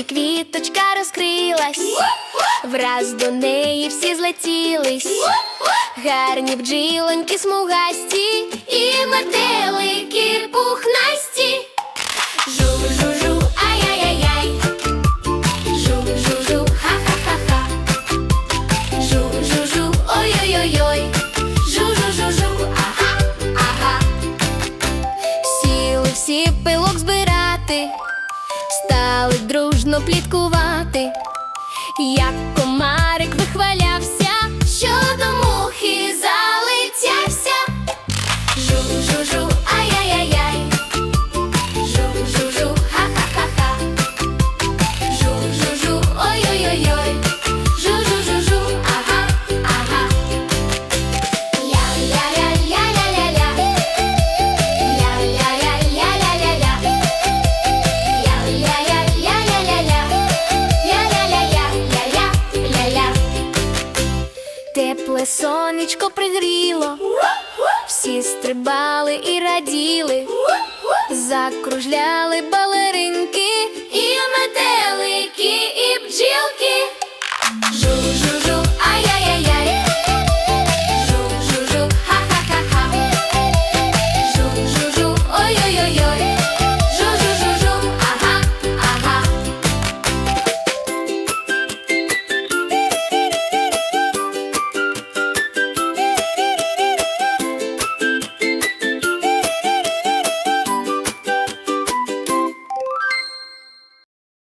закружилась, враз до неї всі злетілись, гарні бджілоньки смугасті і метелики пухнасті. Жу-жу-жу, ай-яй-яй-яй. Жу-жу-жу, ха-ха-ха-ха. Жу-жу-жу, ой-ой-ой-ой. Жу-жу-жу-жу, ага, ага. Сіли всі пилок збирати, стали дружно пліткувати, як Тепле сонечко пригріло, всі стрибали і раділи, закружляли балеринки і метелики